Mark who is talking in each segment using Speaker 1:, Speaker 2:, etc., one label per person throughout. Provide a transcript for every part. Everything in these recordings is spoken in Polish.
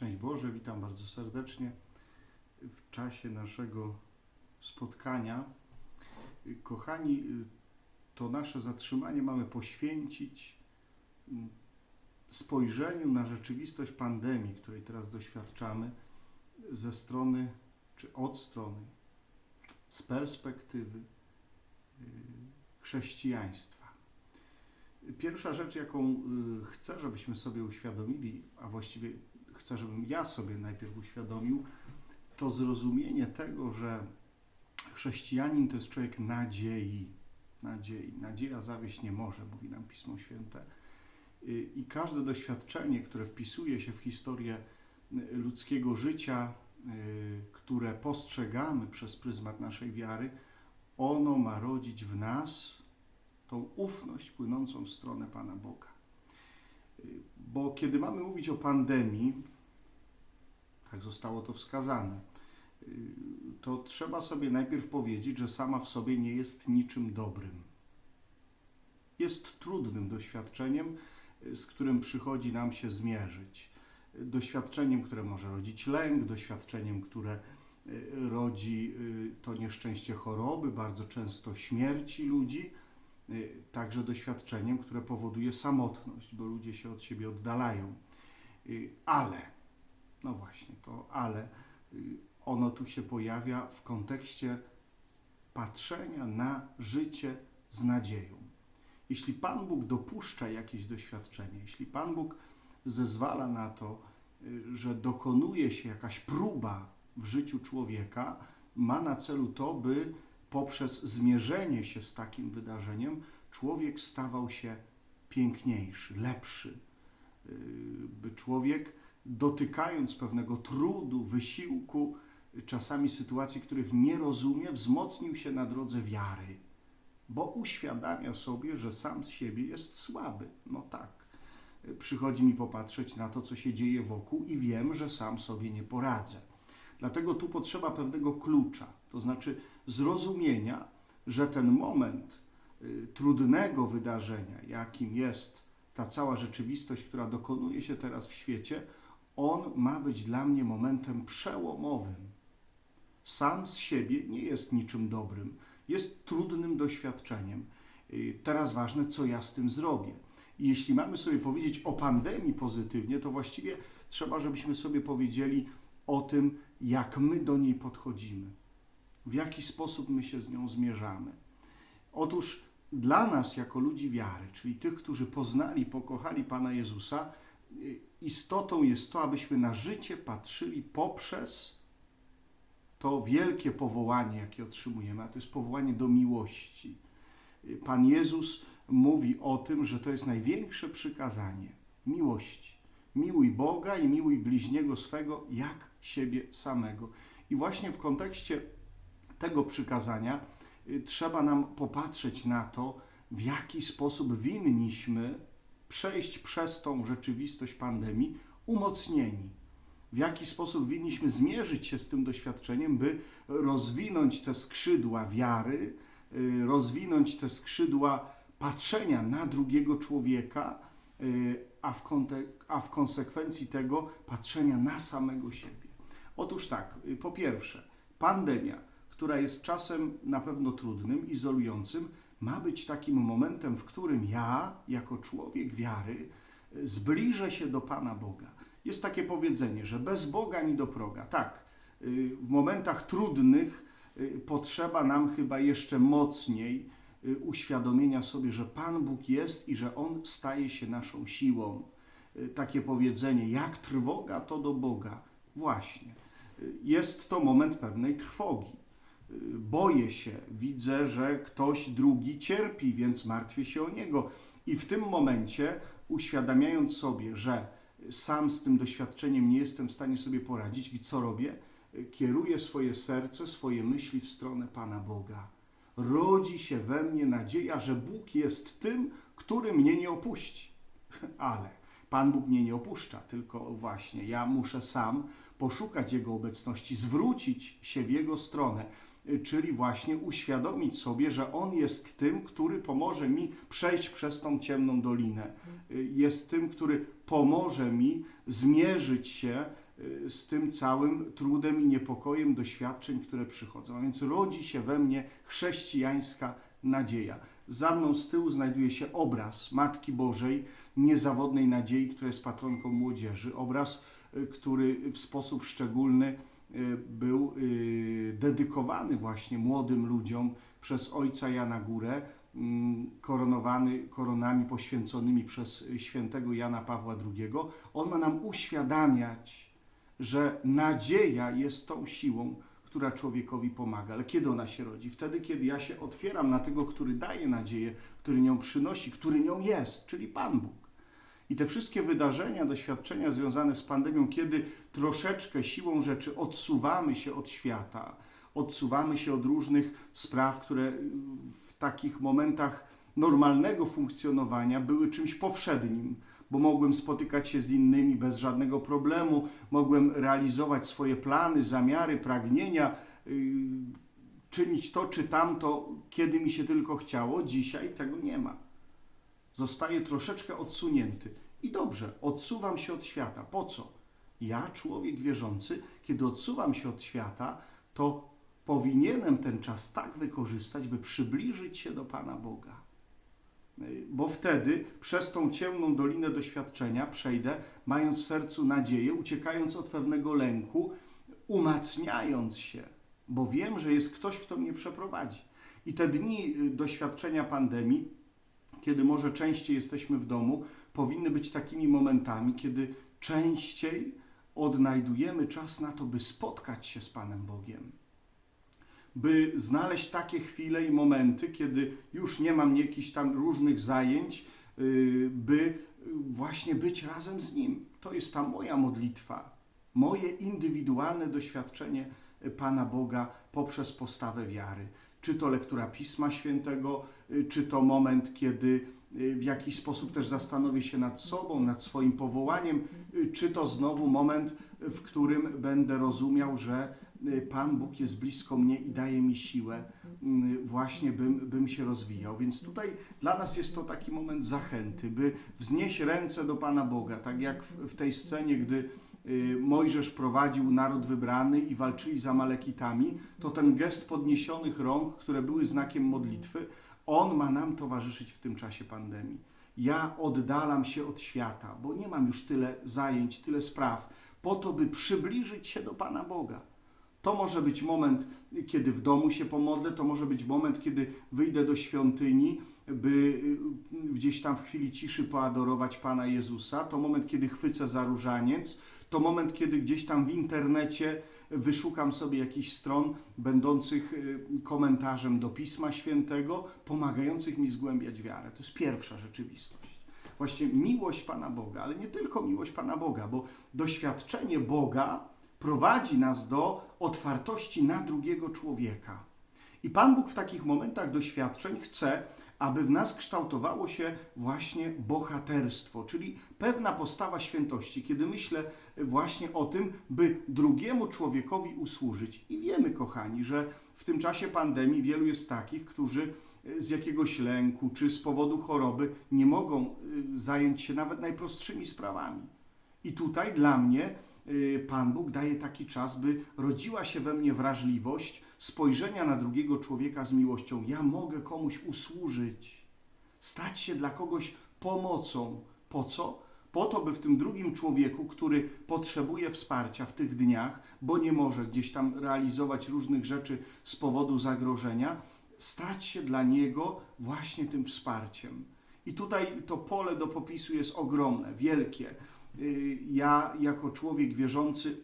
Speaker 1: Szczęść Boże, witam bardzo serdecznie w czasie naszego spotkania. Kochani, to nasze zatrzymanie mamy poświęcić mm, spojrzeniu na rzeczywistość pandemii, której teraz doświadczamy, ze strony czy od strony, z perspektywy y, chrześcijaństwa. Pierwsza rzecz, jaką y, chcę, żebyśmy sobie uświadomili, a właściwie chcę, żebym ja sobie najpierw uświadomił, to zrozumienie tego, że chrześcijanin to jest człowiek nadziei. Nadziei. Nadzieja zawieść nie może, mówi nam Pismo Święte. Y, I każde doświadczenie, które wpisuje się w historię y, ludzkiego życia, y, które postrzegamy przez pryzmat naszej wiary, ono ma rodzić w nas tą ufność płynącą w stronę Pana Boga. Bo kiedy mamy mówić o pandemii, tak zostało to wskazane, to trzeba sobie najpierw powiedzieć, że sama w sobie nie jest niczym dobrym. Jest trudnym doświadczeniem, z którym przychodzi nam się zmierzyć. Doświadczeniem, które może rodzić lęk, doświadczeniem, które y, rodzi y, to nieszczęście choroby, bardzo często śmierci ludzi, y, także doświadczeniem, które powoduje samotność, bo ludzie się od siebie oddalają. Ale, no właśnie, to ale, y, ono tu się pojawia w kontekście patrzenia na życie z nadzieją. Jeśli Pan Bóg dopuszcza jakieś doświadczenie, jeśli Pan Bóg zezwala na to, y, że dokonuje się jakaś próba w życiu człowieka, ma na celu to, by poprzez zmierzenie się z takim wydarzeniem człowiek stawał się piękniejszy, lepszy, y, by człowiek dotykając pewnego trudu, wysiłku, czasami sytuacji, których nie rozumie, wzmocnił się na drodze wiary, bo uświadamia sobie, że sam z siebie jest słaby. No tak, przychodzi mi popatrzeć na to, co się dzieje wokół i wiem, że sam sobie nie poradzę. Dlatego tu potrzeba pewnego klucza, to znaczy zrozumienia, że ten moment y, trudnego wydarzenia, jakim jest ta cała rzeczywistość, która dokonuje się teraz w świecie, on ma być dla mnie momentem przełomowym. Sam z siebie nie jest niczym dobrym, jest trudnym doświadczeniem. Y, Teraz ważne, co ja z tym zrobię. I jeśli mamy sobie powiedzieć o pandemii pozytywnie, to właściwie trzeba, żebyśmy sobie powiedzieli o tym, jak my do niej podchodzimy, w jaki sposób my się z nią zmierzamy. Otóż dla nas, jako ludzi wiary, czyli tych, którzy poznali, pokochali Pana Jezusa, istotą jest to, abyśmy na życie patrzyli poprzez to wielkie powołanie, jakie otrzymujemy, a to jest powołanie do miłości. Pan Jezus mówi o tym, że to jest największe przykazanie miłości. Miłuj Boga i miłuj bliźniego swego jak siebie samego. I właśnie w kontekście tego przykazania y, trzeba nam popatrzeć na to, w jaki sposób winniśmy przejść przez tą rzeczywistość pandemii umocnieni. W jaki sposób winniśmy zmierzyć się z tym doświadczeniem, by rozwinąć te skrzydła wiary, y, rozwinąć te skrzydła patrzenia na drugiego człowieka, y, a w, a w konsekwencji tego patrzenia na samego siebie. Otóż tak, y, po pierwsze, pandemia, która jest czasem na pewno trudnym, izolującym, ma być takim momentem, w którym ja, jako człowiek wiary, zbliżę się do Pana Boga. Jest takie powiedzenie, że bez Boga ni do proga. Tak, w momentach trudnych y, potrzeba nam chyba jeszcze mocniej y, uświadomienia sobie, że Pan Bóg jest i że On staje się naszą siłą. Y, Takie powiedzenie, jak trwoga, to do Boga. Właśnie. Jest to moment pewnej trwogi. Boję się, widzę, że ktoś drugi cierpi, więc martwię się o niego. I w tym momencie, uświadamiając sobie, że sam z tym doświadczeniem nie jestem w stanie sobie poradzić, i co robię? Kieruję swoje serce, swoje myśli w stronę Pana Boga. Rodzi się we mnie nadzieja, że Bóg jest tym, który mnie nie opuści. Ale Pan Bóg mnie nie opuszcza, tylko właśnie ja muszę sam poszukać Jego obecności, zwrócić się w Jego stronę, y, czyli właśnie uświadomić sobie, że On jest tym, który pomoże mi przejść przez tą ciemną dolinę. Y, Jest tym, który pomoże mi zmierzyć się y, z tym całym trudem i niepokojem doświadczeń, które przychodzą. A więc rodzi się we mnie chrześcijańska nadzieja. Za mną z tyłu znajduje się obraz Matki Bożej, niezawodnej nadziei, która jest patronką młodzieży. Obraz, y, który w sposób szczególny y, był y, dedykowany właśnie młodym ludziom przez ojca Jana Górę, mm, koronowany koronami poświęconymi przez świętego Jana Pawła II. On ma nam uświadamiać, że nadzieja jest tą siłą, która człowiekowi pomaga. Ale kiedy ona się rodzi? Wtedy, kiedy ja się otwieram na tego, który daje nadzieję, który nią przynosi, który nią jest, czyli Pan Bóg. I te wszystkie wydarzenia, doświadczenia związane z pandemią, kiedy troszeczkę siłą rzeczy odsuwamy się od świata, odsuwamy się od różnych spraw, które w takich momentach normalnego funkcjonowania były czymś powszednim, bo mogłem spotykać się z innymi bez żadnego problemu, mogłem realizować swoje plany, zamiary, pragnienia, yy, czynić to czy tamto, kiedy mi się tylko chciało. Dzisiaj tego nie ma zostaje troszeczkę odsunięty. I dobrze, odsuwam się od świata. Po co? Ja, człowiek wierzący, kiedy odsuwam się od świata, to powinienem ten czas tak wykorzystać, by przybliżyć się do Pana Boga. Bo wtedy przez tą ciemną dolinę doświadczenia przejdę, mając w sercu nadzieję, uciekając od pewnego lęku, umacniając się, bo wiem, że jest ktoś, kto mnie przeprowadzi. I te dni y, doświadczenia pandemii kiedy może częściej jesteśmy w domu, powinny być takimi momentami, kiedy częściej odnajdujemy czas na to, by spotkać się z Panem Bogiem. By znaleźć takie chwile i momenty, kiedy już nie mam jakichś tam różnych zajęć, yy, by właśnie być razem z Nim. To jest ta moja modlitwa, moje indywidualne doświadczenie Pana Boga poprzez postawę wiary czy to lektura Pisma Świętego, y, czy to moment, kiedy y, w jakiś sposób też zastanowię się nad sobą, nad swoim powołaniem, y, czy to znowu moment, w którym będę rozumiał, że Pan Bóg jest blisko mnie i daje mi siłę, właśnie bym, bym się rozwijał. Więc tutaj dla nas jest to taki moment zachęty, by wznieść ręce do Pana Boga, tak jak w, w tej scenie, gdy Y, Mojżesz prowadził naród wybrany i walczyli z Amalekitami, to ten gest podniesionych rąk, które były znakiem modlitwy, on ma nam towarzyszyć w tym czasie pandemii. Ja oddalam się od świata, bo nie mam już tyle zajęć, tyle spraw, po to, by przybliżyć się do Pana Boga. To może być moment, kiedy w domu się pomodlę, to może być moment, kiedy wyjdę do świątyni, by y, gdzieś tam w chwili ciszy poadorować Pana Jezusa. To moment, kiedy chwycę za różaniec. To moment, kiedy gdzieś tam w internecie wyszukam sobie jakichś stron będących y, komentarzem do Pisma Świętego, pomagających mi zgłębiać wiarę. To jest pierwsza rzeczywistość. Właśnie miłość Pana Boga, ale nie tylko miłość Pana Boga, bo doświadczenie Boga prowadzi nas do otwartości na drugiego człowieka. I Pan Bóg w takich momentach doświadczeń chce, aby w nas kształtowało się właśnie bohaterstwo, czyli pewna postawa świętości, kiedy myślę właśnie o tym, by drugiemu człowiekowi usłużyć. I wiemy, kochani, że w tym czasie pandemii wielu jest takich, którzy z jakiegoś lęku czy z powodu choroby nie mogą y, zająć się nawet najprostszymi sprawami. I tutaj dla mnie Pan Bóg daje taki czas, by rodziła się we mnie wrażliwość spojrzenia na drugiego człowieka z miłością. Ja mogę komuś usłużyć, stać się dla kogoś pomocą. Po co? Po to, by w tym drugim człowieku, który potrzebuje wsparcia w tych dniach, bo nie może gdzieś tam realizować różnych rzeczy z powodu zagrożenia, stać się dla niego właśnie tym wsparciem. I tutaj to pole do popisu jest ogromne, wielkie. Y, Ja, jako człowiek wierzący,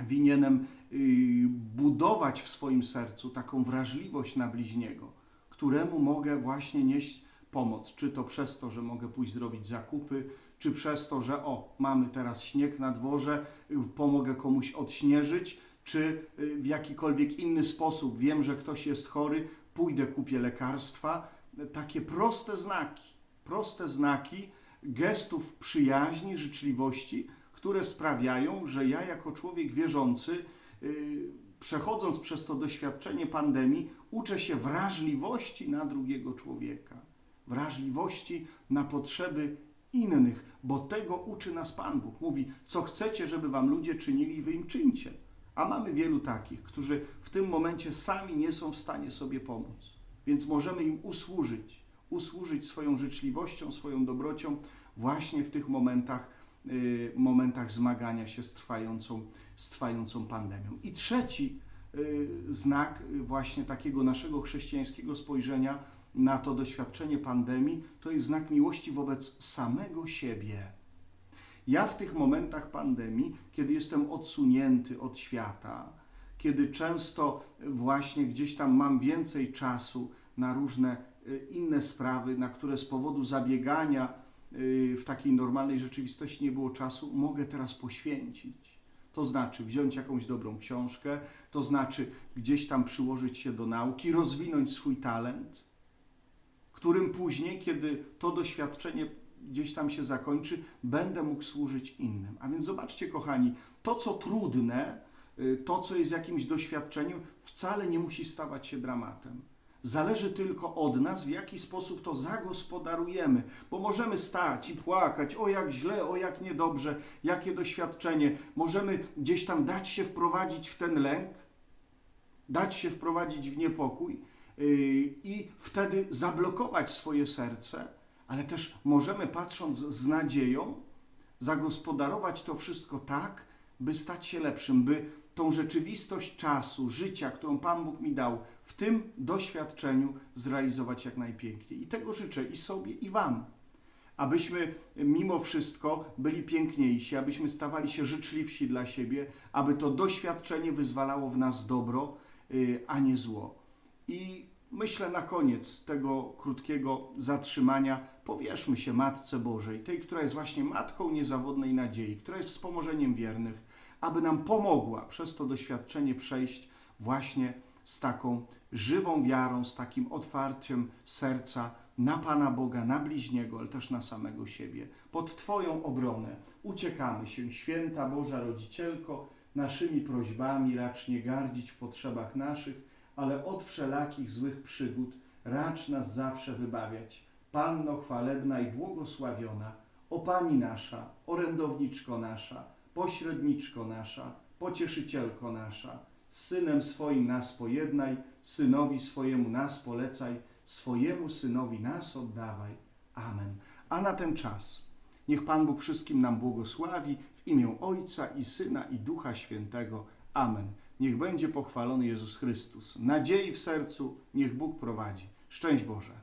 Speaker 1: winienem y, budować w swoim sercu taką wrażliwość na bliźniego, któremu mogę właśnie nieść pomoc. Czy to przez to, że mogę pójść zrobić zakupy, czy przez to, że o, mamy teraz śnieg na dworze, y, pomogę komuś odśnieżyć, czy w jakikolwiek inny sposób wiem, że ktoś jest chory, pójdę, kupię lekarstwa. Takie proste znaki, proste znaki gestów przyjaźni, życzliwości, które sprawiają, że ja jako człowiek wierzący, yy, przechodząc przez to doświadczenie pandemii, uczę się wrażliwości na drugiego człowieka, wrażliwości na potrzeby innych, bo tego uczy nas Pan Bóg. Mówi, co chcecie, żeby wam ludzie czynili, wy im czyńcie. A mamy wielu takich, którzy w tym momencie sami nie są w stanie sobie pomóc. Więc możemy im usłużyć, usłużyć swoją życzliwością, swoją dobrocią właśnie w tych momentach, y, momentach zmagania się z trwającą, z trwającą pandemią. I trzeci y, znak y, właśnie takiego naszego chrześcijańskiego spojrzenia na to doświadczenie pandemii, to jest znak miłości wobec samego siebie. Ja w tych momentach pandemii, kiedy jestem odsunięty od świata, kiedy często właśnie gdzieś tam mam więcej czasu na różne inne sprawy, na które z powodu zabiegania y, w takiej normalnej rzeczywistości nie było czasu, mogę teraz poświęcić. To znaczy wziąć jakąś dobrą książkę, to znaczy gdzieś tam przyłożyć się do nauki, rozwinąć swój talent, którym później, kiedy to doświadczenie gdzieś tam się zakończy, będę mógł służyć innym. A więc zobaczcie, kochani, to co trudne, y, to co jest jakimś doświadczeniem, wcale nie musi stawać się dramatem. Zależy tylko od nas, w jaki sposób to zagospodarujemy, bo możemy stać i płakać, o jak źle, o jak niedobrze, jakie doświadczenie. Możemy gdzieś tam dać się wprowadzić w ten lęk, dać się wprowadzić w niepokój yy, i wtedy zablokować swoje serce, ale też możemy patrząc z nadzieją, zagospodarować to wszystko tak, by stać się lepszym, by tą rzeczywistość czasu, życia, którą Pan Bóg mi dał, w tym doświadczeniu zrealizować jak najpiękniej. I tego życzę i sobie, i Wam. Abyśmy mimo wszystko byli piękniejsi, abyśmy stawali się życzliwsi dla siebie, aby to doświadczenie wyzwalało w nas dobro, y, a nie zło. I myślę na koniec tego krótkiego zatrzymania powierzmy się Matce Bożej, tej, która jest właśnie matką niezawodnej nadziei, która jest wspomożeniem wiernych, aby nam pomogła przez to doświadczenie przejść właśnie z taką żywą wiarą, z takim otwarciem serca na Pana Boga, na bliźniego, ale też na samego siebie. Pod Twoją obronę uciekamy się, święta Boża Rodzicielko, naszymi prośbami racz nie gardzić w potrzebach naszych, ale od wszelakich złych przygód racz nas zawsze wybawiać. Panno chwalebna i błogosławiona, o Pani nasza, orędowniczko nasza, pośredniczko nasza, pocieszycielko nasza, z Synem swoim nas pojednaj, Synowi swojemu nas polecaj, swojemu Synowi nas oddawaj. Amen. A na ten czas niech Pan Bóg wszystkim nam błogosławi w imię Ojca i Syna i Ducha Świętego. Amen. Niech będzie pochwalony Jezus Chrystus. Nadziei w sercu niech Bóg prowadzi. Szczęść Boże.